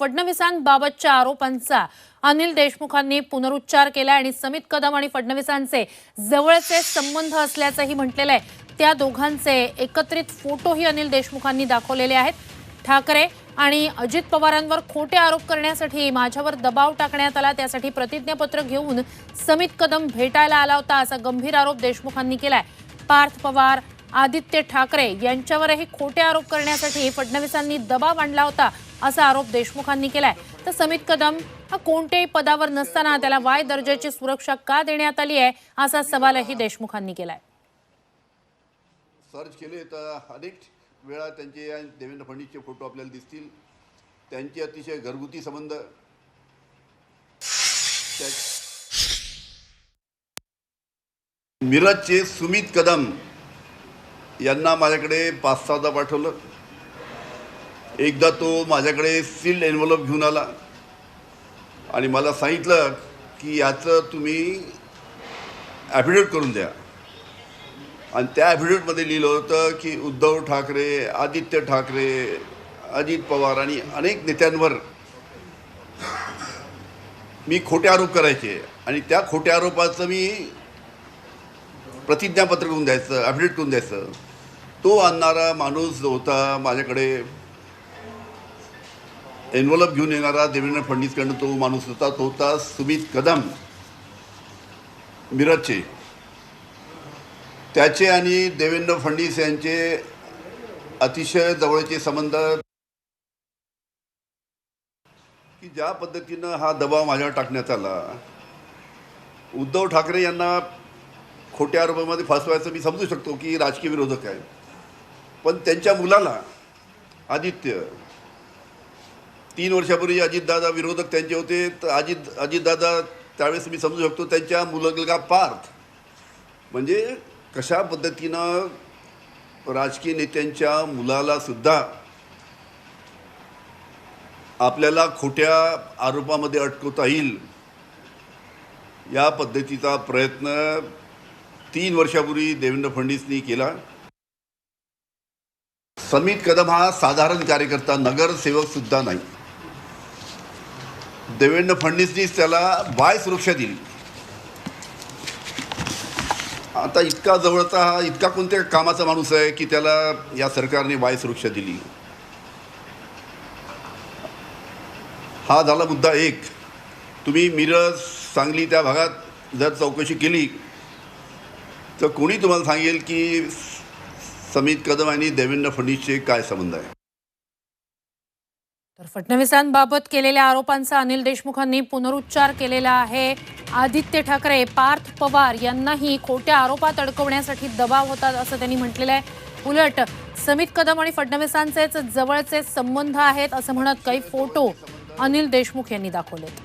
फडणवीसांबाबतच्या आरोपांचा अनिल देशमुखांनी पुनरुच्चार केला आणि समित कदम आणि फडणवीसांचे जवळचे संबंध असल्याचंही म्हटलेलं आहे. त्या दोघांचे एकत्रित फोटोही अनिल देशमुखांनी दाखवलेले आहेत. ठाकरे आणि अजित पवारांवर खोटे आरोप करण्यासाठी माझ्यावर दबाव टाकण्यात आला त्यासाठी प्रतिज्ञापत्र घेऊन समित कदम भेटायला आला होता असा गंभीर आरोप देशमुखांनी केलाय. पार्थ पवार आदित्य ठाकरे यांच्यावरही खोटे आरोप करण्यासाठी फडणवीसांनी दबाव आणला होता असा आरोप देशमुखांनी केलाय. तर समित कदम हा कोणत्याही पदावर नसताना त्याला वाय दर्जाची सुरक्षा का देण्यात आली आहे असा सवालही देशमुखांनी केलाय. सर्च केले तर अनेक वेळा त्यांचे आणि देवेंद्र फडणवीसचे फोटो आपल्याला दिसतील. त्यांचे अतिशय घरगुती संबंध. त्या- मिरजचे सुमित कदम यांना माझ्याकडे पाच सहादा पाठवलं. एकदा तो माझ्याकडे सील्ड एन्व्हलप घेऊन आला. आणि मला सांगितलं की याचं तुम्ही ॲफिडेविट करून द्या. आणि त्या ॲफिडेविटमध्ये लिहिलं होतं की उद्धव ठाकरे आदित्य ठाकरे अजित पवार आणि अनेक नेत्यांवर मी खोटे आरोप करायचे. आणि त्या खोट्या आरोपाचं मी प्रतिज्ञापत्र करून द्यायचं ॲफिडेविट करून द्यायचं. तो आणणारा माणूस जो होता माझ्याकडे एन्व्हलप घेऊन येणारा देवेंद्र फडणवीसकडनं तो माणूस होता तो होता सुमित कदम मिरजचे. त्याचे आणि देवेंद्र फडणवीस यांचे अतिशय जवळचे संबंध की ज्या पद्धतीनं हा दबाव माझ्यावर टाकण्यात आला. उद्धव ठाकरे यांना खोट्या आरोपामध्ये फसवायचं मी समजू शकतो की राजकीय विरोधक आहे पण त्यांच्या मुलाला आदित्य तीन वर्षापूर्वी अजितदादा विरोधक त्यांचे होते तर अजित अजितदादा त्यावेळेस मी समजू शकतो त्यांच्या मुलगा पार्थ. म्हणजे कशा पद्धतीनं राजकीय नेत्यांच्या मुलाला सुद्धा आपल्याला खोट्या आरोपामध्ये अटकवता येईल या पद्धतीचा प्रयत्न तीन वर्षापूर्वी देवेंद्र फडणवीसनी केला. समित कदम हा साधारण कार्यकर्ता नगरसेवक सुद्धा नाही. देवेंद्र फडणवीसनीच त्याला बाय सुरक्षा दिली. आता इतका जवळचा हा इतका कोणत्या कामाचा माणूस आहे की त्याला या सरकारने बाय सुरक्षा दिली? हा झाला मुद्दा एक. तुम्ही मिरज सांगली त्या भागात जर चौकशी केली तर कोणी तुम्हाला सांगेल की समित कदम आणि देवेंद्र फडणवीसचे काय संबंध आहे? तर फडणवीसांबाबत केलेल्या आरोपांचा अनिल देशमुखांनी पुनरुच्चार केलेला आहे. आदित्य ठाकरे पार्थ पवार यांनाही खोट्या आरोपात अडकवण्यासाठी दबाव होतात असं त्यांनी म्हटलेलं आहे. उलट समित कदम आणि फडणवीसांचेच जवळचे संबंध आहेत असं म्हणत काही फोटो अनिल देशमुख यांनी दाखवलेत.